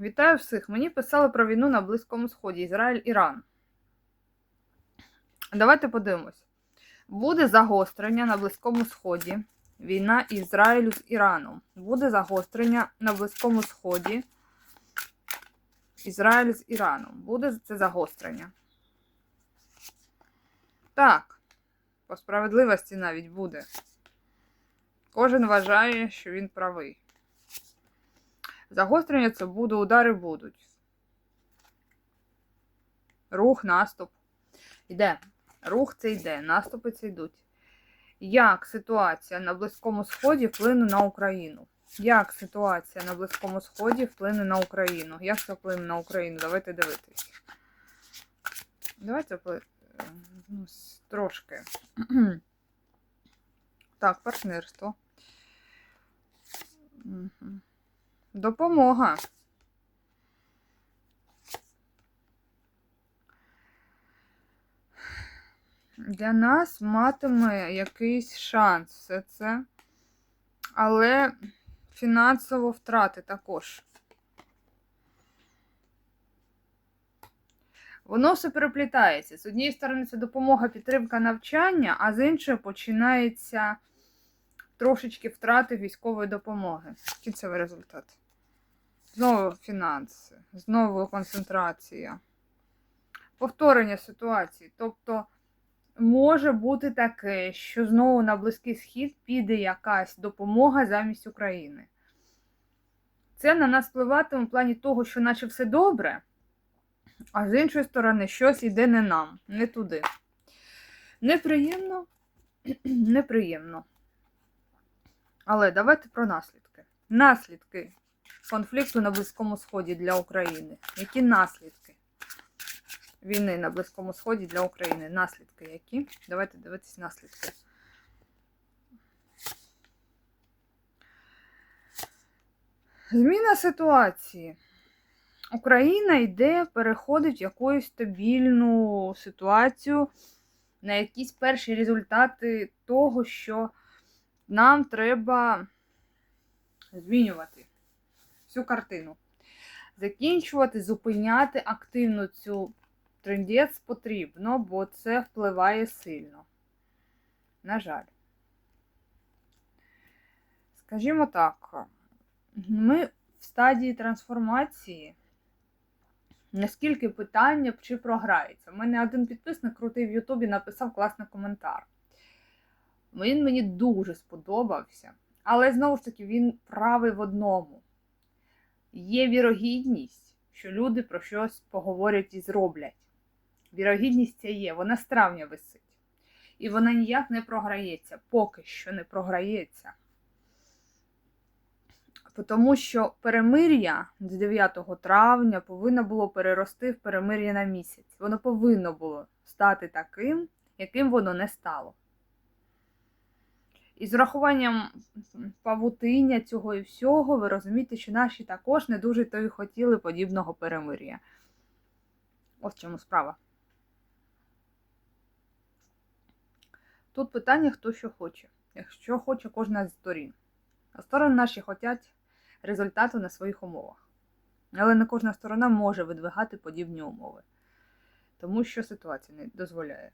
Вітаю всіх! Мені писали про війну на Близькому Сході Ізраїль-Іран. Давайте подивимось. Буде загострення на Близькому Сході. Війна Ізраїлю з Іраном. Буде загострення на Близькому Сході. Ізраїль з Іраном. Буде це загострення. Так. По справедливості навіть буде. Кожен вважає, що він правий. Загострення це буде, удари будуть. Рух, наступ. Іде. Рух це йде, наступи це йдуть. Як ситуація на Близькому Сході вплине на Україну? Як ситуація на Близькому Сході вплине на Україну? Як це вплине на Україну? Давайте дивитись. Давайте ну, трошки. Так, партнерство. Мгм. Допомога. Для нас матиме якийсь шанс все це. Але фінансово втрати також. Воно все переплітається. З однієї сторони, це допомога, підтримка навчання, а з іншої починається трошечки втрати військової допомоги. Кінцевий результат. Знову фінанси, знову концентрація. Повторення ситуації. Тобто може бути таке, що знову на Близький Схід піде якась допомога замість України. Це на нас впливатиме в плані того, що наче все добре, а з іншої сторони, щось йде не нам, не туди. Неприємно, неприємно. Але давайте про наслідки. Наслідки конфлікту на Близькому Сході для України. Які наслідки війни на Близькому Сході для України? Наслідки які? Давайте дивитись наслідки. Зміна ситуації. Україна йде, переходить в якусь стабільну ситуацію, на якісь перші результати того, що нам треба змінювати всю картину. Закінчувати, зупиняти активно цю трендець потрібно, бо це впливає сильно. На жаль. Скажімо так, ми в стадії трансформації. Наскільки питання чи програється? У мене один підписник крутий в Ютубі написав класний коментар. Він мені дуже сподобався. Але знову ж таки, він правий в одному. Є вірогідність, що люди про щось поговорять і зроблять. Вірогідність ця є, вона з травня висить. І вона ніяк не програється, поки що не програється. Тому що перемир'я з 9 травня повинно було перерости в перемир'я на місяць. Воно повинно було стати таким, яким воно не стало. І з урахуванням павутиння цього і всього, ви розумієте, що наші також не дуже то й хотіли подібного перемир'я. Ось чому справа. Тут питання, хто що хоче. Якщо хоче кожна з сторін. А сторони наші хочуть результату на своїх умовах. Але не кожна сторона може видвигати подібні умови. Тому що ситуація не дозволяє.